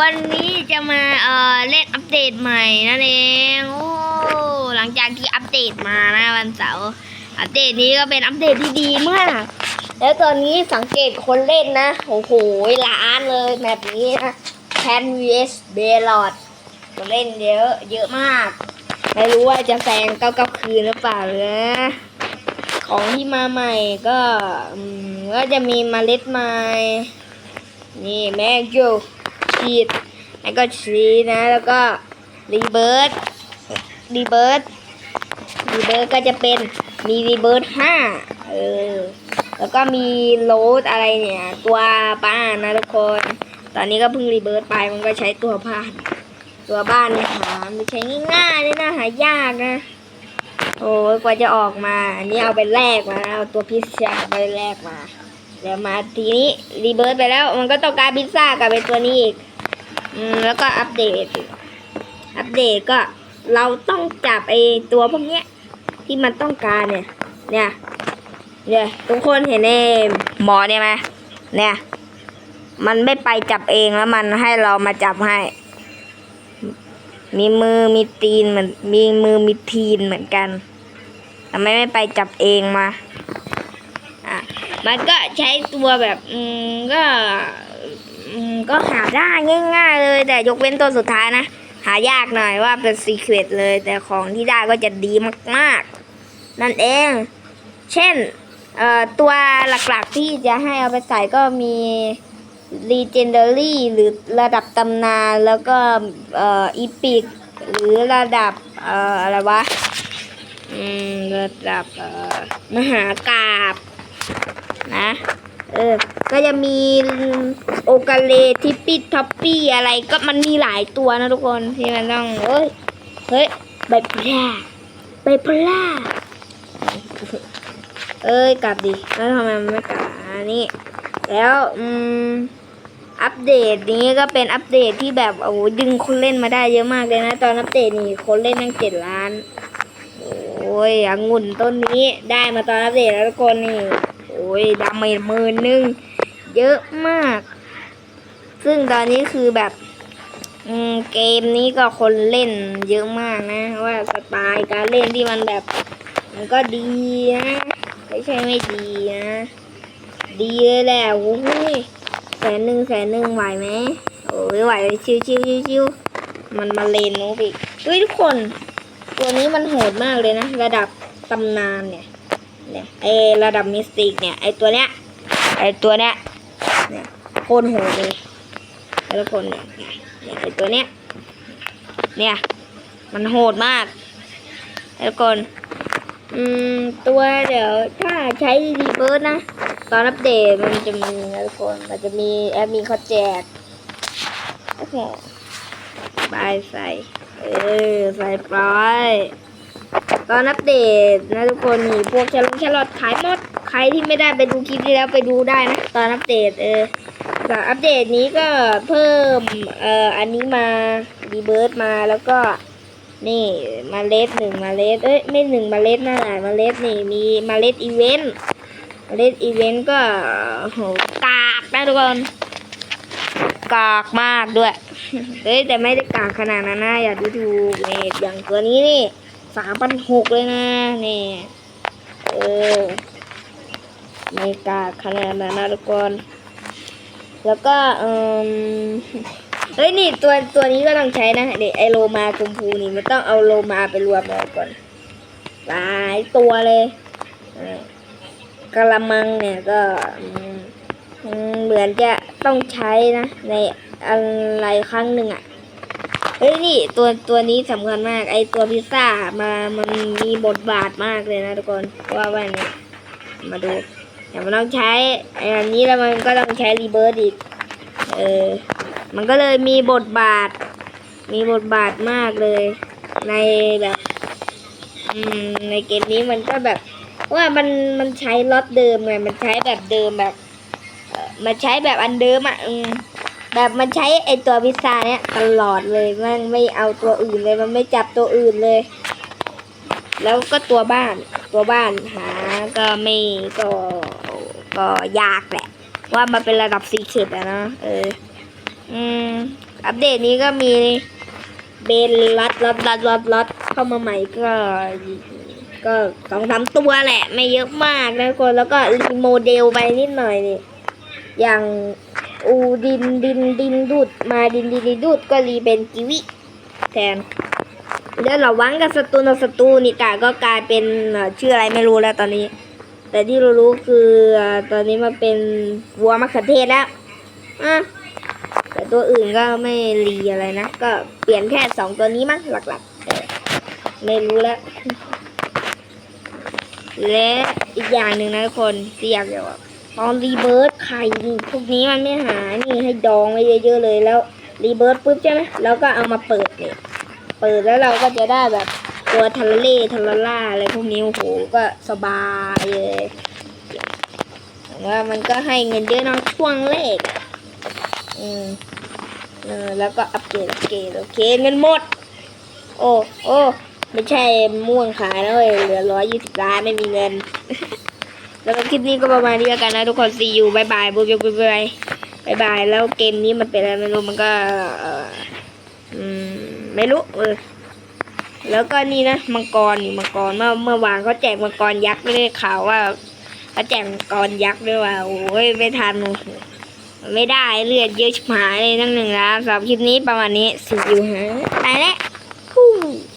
วันนี้จะมาเอ่อเล่นอัปเดตใหม่นั่นเองโอ้หลังจากที่อัปเดตมานะวันเสาร์อัปเดตนี้ก็เป็นอัปเดตที่ดีมาก แล้วตอนนี้สังเกตคนเล่นนะโอ้โหล้านเลยแบบนี้นะแคน vs เบลอดคนเล่นเยอะเยอะมาก ไม่รู้ว่าจะแซงเก้าเก้าคืนหรือเปล่านะของที่มาใหม่ก็ก็จะมีเมล็ดไม้นี่แมกโยชีด แล้วก็ชีสนะ แล้วก็รีเบิร์ดรีเบิร์ดรีเบิร์ดก็จะเป็นมีรีเบิร์ดห้าเออ แล้วก็มีโรดอะไรเนี่ย ตัวบ้านนะทุกคน ตอนนี้ก็เพิ่งรีเบิร์ดไปมันก็ใช้ตัวบ้าน ตัวบ้านเนี่ยหาไม่ใช้ง่ายๆเลยนะหายากนะโอ้ยกว่าจะออกมา อันนี้เอาไปแลกมา เอาตัวพิซซ่าไปแลกมาเดี๋ยวมาทีนี้รีเบิร์ตไปแล้ว มันก็ต้องการพิซซ่ากลับไปตัวนี้อีก แล้วก็อัปเดต อัปเดตก็เราต้องจับไอตัวพวกเนี้ย ที่มันต้องการเนี่ย เนี่ยเนี่ยทุกคนเห็นไอ้หมอเนี่ยไหมเนี่ย มันไม่ไปจับเองแล้วมันให้เรามาจับให้ มีมือมีตีนเหมือนมีมือมีทีนเหมือนกันทำไมไม่ไปจับเองมา อะ มันก็ใช้ตัวแบบ อืมก็ ก็หาได้ง่าย ๆ เลย แต่ยกเว้นตัวสุดท้ายนะ หายากหน่อยว่าเป็นซีเครตเลย แต่ของที่ได้ก็จะดีมากๆ นั่นเอง เช่นตัวหลักๆที่จะให้เอาไปใส่ก็มี Legendary หรือระดับตำนานแล้วก็อีพิกหรือระดับออะไรวะระดับมหากราบนะ เออ ก็จะมีโอกาเลทิปปี้ท็อปปี้อะไรก็มันมีหลายตัวนะทุกคนที่มันต้องเอ้ยเฮ้ยใบพล่าใบพล่าเอ้ยกลับดิแล้วทำไมมันไม่กลับอันนี้แล้วอืมอัปเดตนี้ก็เป็นอัปเดตที่แบบโอ้โหดึงคนเล่นมาได้เยอะมากเลยนะ ตอนอัปเดตนี่คนเล่นตั้งเจ็ดล้าน โอ้ยองุ่นต้นนี้ได้มาตอนอัปเดตแล้วทุกคนนี่ ยดำไปหมื่นหนึ่งเยอะมาก ซึ่งตอนนี้คือแบบเกมนี้ก็คนเล่นเยอะมากนะ ว่าสไตล์การเล่นที่มันแบบ มันก็ดีนะไม่ใช่ไม่ดีนะ ดีเลยแหละโอ้ยแสนหนึ่งแสนหนึ่งไหวไหมโอ้ยไหวเลยชิวชิวชิวชิวมันมาเลนโนบิกเฮ้ยทุกคน ตัวนี้มันโหดมากเลยนะ ระดับตำนานเนี่ย เนี่ยไอระดับมิสติกเนี่ยไอตัวเนี้ยไอตัวเนี้ยเนี่ยโคตรโหดเลยแล้วทุกคนเนี่ยเนี่ยไอตัวเนี้ยเนี่ยมันโหดมากแล้วทุกคนอืมตัวเดี๋ยวถ้าใช้รีเบิร์นะตอนอัปเดตมันจะมีนะทุกคนมันจะมีแอดมินเขาแจกโอ้โหบายใส่ เออ ใส่ปล่อย ตอนอัปเดตนะทุกคนนี่พวกแครอทแครอทขายหมดใครที่ไม่ได้ไปดูคลิปที่แล้วไปดูได้นะตอนอัปเดตเออจากอัปเดตนี้ก็เพิ่มเอ่ออันนี้มารีเบิร์มาแล้วก็นี่มาเล็ดหนึ่งมาเล็ดเอ้ยไม่หนึ่งมาเล็ดนะหลายเล็ดนี่มีมาเล็ดอีเวนต์เล็ดอีเวนต์ก็โหกากนะทุกคนกากมากด้วย เฮ้ยแต่ไม่ได้กากขนาดนั้นนะอย่าดูถูกนี่อย่างตัวนี้นี่ สามพันหกเลยนะ นี่ เออไม่กากขนาดนั้นนะทุกคน แล้วก็ เอมเฮ้ย นี่ตัวตัวนี้ก็ต้องใช้นะเด็กไอโลมาชมพูนี่ มันต้องเอาโลมาไปรวมกันก่อน หลายตัวเลยเออกระมังเนี่ยก็เหมือนจะต้องใช้นะ ในอะไรครั้งหนึ่งอะ่ะ เฮ้ยนี่ตัวตัวนี้สำคัญมาก ไอตัวพิซซ่ามามันมีบทบาทมากเลยนะทุกคนว่าว่านี่มาดูแต่มันต้องใช้ไออันนี้แล้วมันก็ต้องใช้รีเบิร์ดอีกเออมันก็เลยมีบทบาท มีบทบาทมากเลย ในแบบอืมในเกมนี้มันก็แบบว่ามันมันใช้ล็อตเดิมไงมันใช้แบบเดิมแบบมันใช้แบบอันเดิมอะอืม แบบมันใช้ไอตัวพิซซ่าเนี้ยตลอดเลยมันไม่เอาตัวอื่นเลยมันไม่จับตัวอื่นเลย แล้วก็ตัวบ้านตัวบ้านหาก็ไม่ก็ก็ยากแหละ ว่ามันเป็นระดับซีเคร็ตอะเนอะเอออืมอัปเดตนี้ก็มีเบนลัดลัดลัดลัดลัดเข้ามาใหม่ก็ก็สองสามตัวแหละ ไม่เยอะมากนะคนแล้วก็รีโมเดลไปนิดหน่อยนี่อย่าง อูดินดินดินดูดมาดินดินดินดูดก็รีเป็นกิวิแทนแล้วเราวังกับสตูนสตูนิตาก็กลายเป็นชื่ออะไรไม่รู้แล้วตอนนี้ แต่ที่เรารู้คือตอนนี้มาเป็นวัวมะเขือเทศแล้วอะแต่ตัวอื่นก็ไม่รีอะไรนะ ก็เปลี่ยนแค่สองตัวนี้มั้งหลักๆไม่รู้แล้ว และอีกอย่างหนึ่งนะทุกคนที่อยากจะบอก ตอนรีเบิร์ดไข่นี่พวกนี้มันไม่หานี่ให้ดองไว้เยอะๆเลยแล้วรีเบิร์ดปุ๊บใช่ไหมแล้วก็เอามาเปิดเนี่ยเปิดแล้วเราก็จะได้แบบตัวทันเล่ทันลล่าอะไรพวกนี้โอ้โหก็สบายเลยแต่ว่ามันก็ให้เงินเยอะเนอะช่วงแรกอะอืมเออแล้วก็อัปเกรดอัปเกรดโอเคเงินหมด โอ้โอ้ไม่ใช่ม่วงขายแล้วเว้ยเหลือร้อยยี่สิบล้านไม่มีเงิน แล้วคลิปนี้ก็ประมาณนี้แล้วกันนะทุกคนซีอูบายบายบ๊ายบายบายบายบายบายแล้วเกมนี้มันเป็นอะไรไม่รู้มันก็อืมไม่รู้เออแล้วก็นี่นะมังกรนี่มังกรเมื่อเมื่อวานเขาแจกมังกรยักษ์ไม่ได้ข่าวว่าเขาแจกมังกรยักษ์ด้วยว่าโอ้ยไม่ทันไม่ได้เลือดเยอะชิบหายเลยทั้งหนึ่งแล้วสำหรับคลิปนี้ประมาณนี้สิอยู่ฮะไปแล้ว